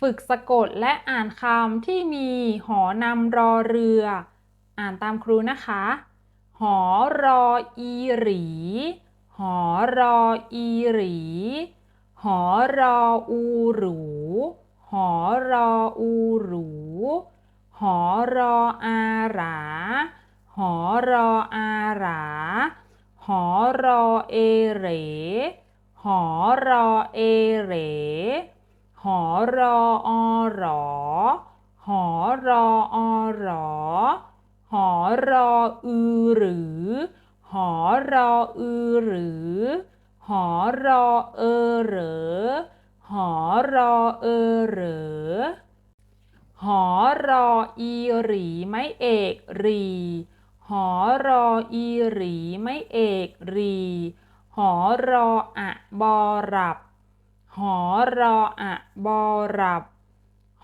ฝึกสะกดและอ่านคำที่มีหอนำรอเรือ อ่านตามครูนะคะ หอรออีหรี หอรออีหรี หอรออูหรู หอรออูหรู หอรออาหรา หอรออาหรา หอรอเอเหร หอรอเอเหร หอรออรอ หอรออรอ หอรออือหรือ หอรออือหรือ หอรอเออเหรอ หอรอเออเหรอ หอรออีหรีไม่เอกรี หอรออีหรีไม่เอกรี หอรออะบอรับ หอรออะบอรับ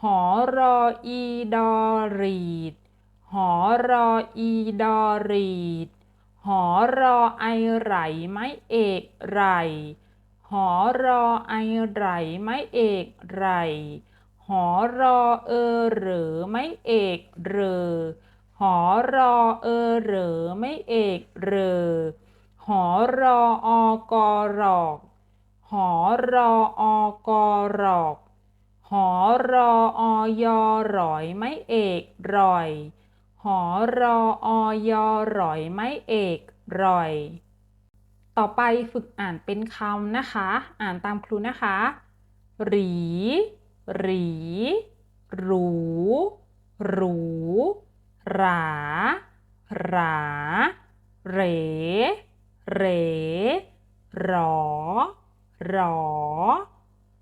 หอรออีดอรีด หอรออีดอรีด หอรอไอไหลไม่เอกไรหอรอไอไหลไม่เอกไรหอรอเออหรือไม่เอกเรอหอรอเออหรือไม่เอกเรอหอรออกอรอก หอรออกอรอกหอรออยอร้อยไม่เอกรอยหอรออยอร้อยไม่เอกรอย ต่อไปฝึกอ่านเป็นคำนะคะ อ่านตามครูนะคะ หรี หรี หรู หรู หรา หรา เหร เหร หรอ หรอ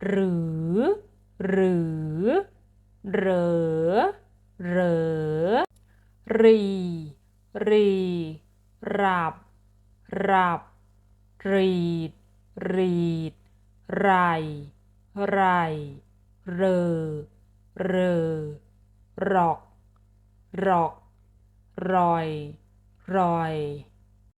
หรือ หรือ เหรอ เหรอ รี รี รับ รับ รีด รีด ไร ไร เรอ เรอ รอก รอก รอย รอย